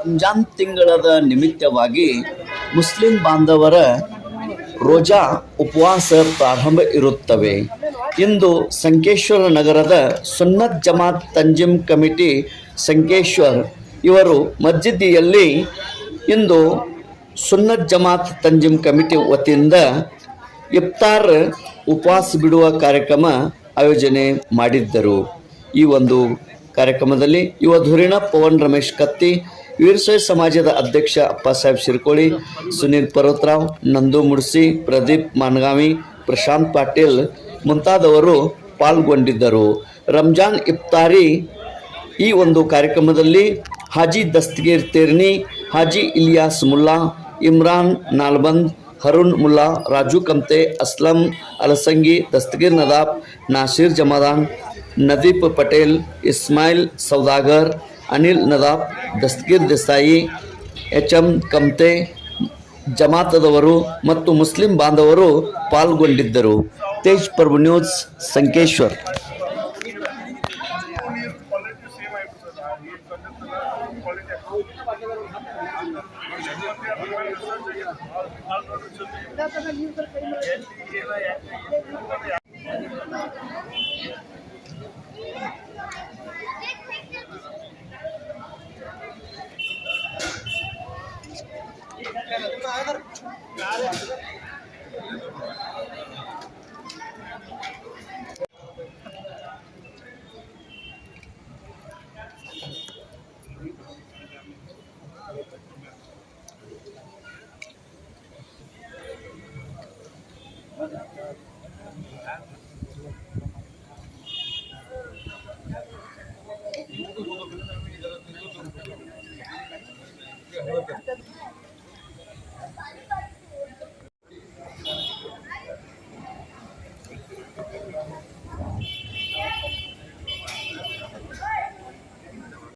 ರಂಜಾನ್ ತಿಂಗಳದ ನಿಮಿತ್ತವಾಗಿ ಮುಸ್ಲಿಂ ಬಾಂಧವರ ರೋಜಾ ಉಪವಾಸ ಪ್ರಾರಂಭ ಇರುತ್ತವೆ. ಇಂದು ಸಂಕೇಶ್ವರ ನಗರದ ಸುನ್ನತ್ ಜಮಾತ್ ತಂಜಿಮ್ ಕಮಿಟಿ ಸಂಕೇಶ್ವರ್ ಇವರು ಮಸ್ಜಿದಿಯಲ್ಲಿ ಇಂದು ಸುನ್ನತ್ ಜಮಾತ್ ತಂಜಿಮ್ ಕಮಿಟಿ ವತಿಯಿಂದ ಇಫ್ತಾರ್ ಉಪವಾಸ ಬಿಡುವ ಕಾರ್ಯಕ್ರಮ ಆಯೋಜನೆ ಮಾಡಿದ್ದರು. ಈ ಒಂದು ಕಾರ್ಯಕ್ರಮದಲ್ಲಿ ಯುವ ಧುರೀಣ, ಪವನ್ ರಮೇಶ್ ಕತ್ತಿ, ವೀರಶೈವ ಸಮಾಜದ ಅಧ್ಯಕ್ಷ ಅಪ್ಪಸಾಹೇಬ್ ಶಿರ್ಕೋಳಿ, ಸುನೀಲ್ ಪರ್ವತರಾವ್, ನಂದು ಮುಡ್ಸಿ, ಪ್ರದೀಪ್ ಮಾನ್ಗಾವಿ ಪ್ರಶಾಂತ್ ಪಾಟೀಲ್ ಮುಂತಾದವರು ಪಾಲ್ಗೊಂಡಿದ್ದರು. ರಂಜಾನ್ ಇಫ್ತಾರಿ ಈ ಒಂದು ಕಾರ್ಯಕ್ರಮದಲ್ಲಿ ಹಾಜಿ ದಸ್ತಗೀರ್ ತೇರ್ನಿ, ಹಾಜಿ ಇಲಿಯಾಸ್ ಮುಲ್ಲಾ, ಇಮ್ರಾನ್ ನಾಲ್ಬಂದ್, ಹರುಣ್ ಮುಲ್ಲಾ, ರಾಜು ಕಮ್ತೆ ಅಸ್ಲಂ, ಅಲಸಂಗಿ, ದಸ್ತಗೀರ್ ನದಾಬ್, ನಾಸೀರ್ ಜಮಾದಾನ್ ನದೀಪ್ ಪಟೇಲ್, ಇಸ್ಮಾಯಿಲ್ ಸೌದಾಗರ್, ಅನಿಲ್ ನದಾಬ್, ದಸ್ತಗಿರ್ ದೇಸಾಯಿ ಎಚ್ ಎಂ ಕಮ್ತೆ ಜಮಾತದವರು ಮತ್ತು ಮುಸ್ಲಿಂ ಬಾಂಧವರು ಪಾಲ್ಗೊಂಡಿದ್ದರು. ತೇಜ್ ಪ್ರಭು ನ್ಯೂಸ್, ಸಂಕೇಶ್ವರ್. Gracias.